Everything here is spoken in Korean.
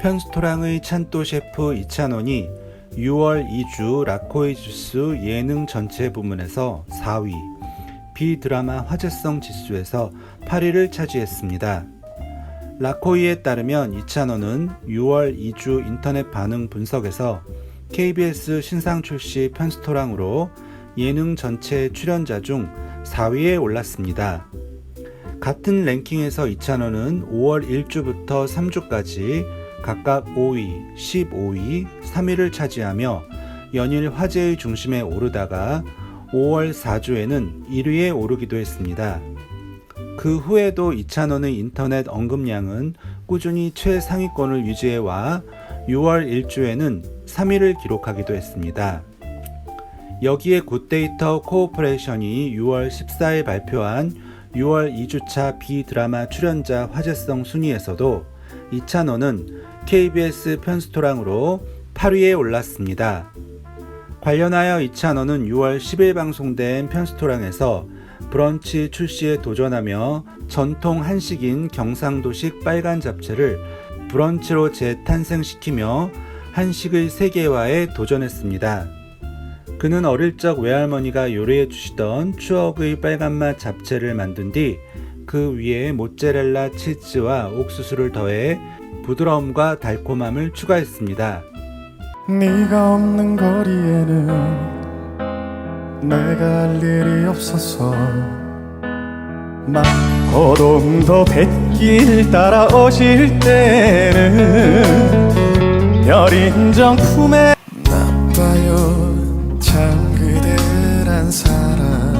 편스토랑의 찬또 셰프 이찬원이 6월 2주 라코이 주스 예능 전체 부문에서 4위, 비드라마 화제성 지수에서 8위를 차지했습니다. 라코이에 따르면 이찬원은 6월 2주 인터넷 반응 분석에서 KBS 신상 출시 편스토랑으로 예능 전체 출연자 중 4위에 올랐습니다. 같은 랭킹에서 이찬원은 5월 1주부터 3주까지 각각 5위, 15위, 3위를 차지하며 연일 화제의 중심에 오르다가 5월 4주에는 1위에 오르기도 했습니다. 그 후에도 이찬원의 인터넷 언급량은 꾸준히 최상위권을 유지해와 6월 1주에는 3위를 기록하기도 했습니다. 여기에 굿데이터 코오퍼레이션이 6월 14일 발표한 6월 2주차 비드라마 출연자 화제성 순위에서도 이찬원은 KBS 편스토랑으로 8위에 올랐습니다. 관련하여 이찬원은 6월 10일 방송된 편스토랑에서 브런치 출시에 도전하며 전통 한식인 경상도식 빨간 잡채를 브런치로 재탄생시키며 한식의 세계화에 도전했습니다. 그는 어릴 적 외할머니가 요리해 주시던 추억의 빨간맛 잡채를 만든 뒤 그 위에 모짜렐라 치즈와 옥수수를 더해 부드러움과 달콤함을 추가했습니다. 네가 없는 거리에는 내가 할 일이 없어서 막 어동도 뱃길 따라 오실 때는 별인정 품에 나빠요 참안 사람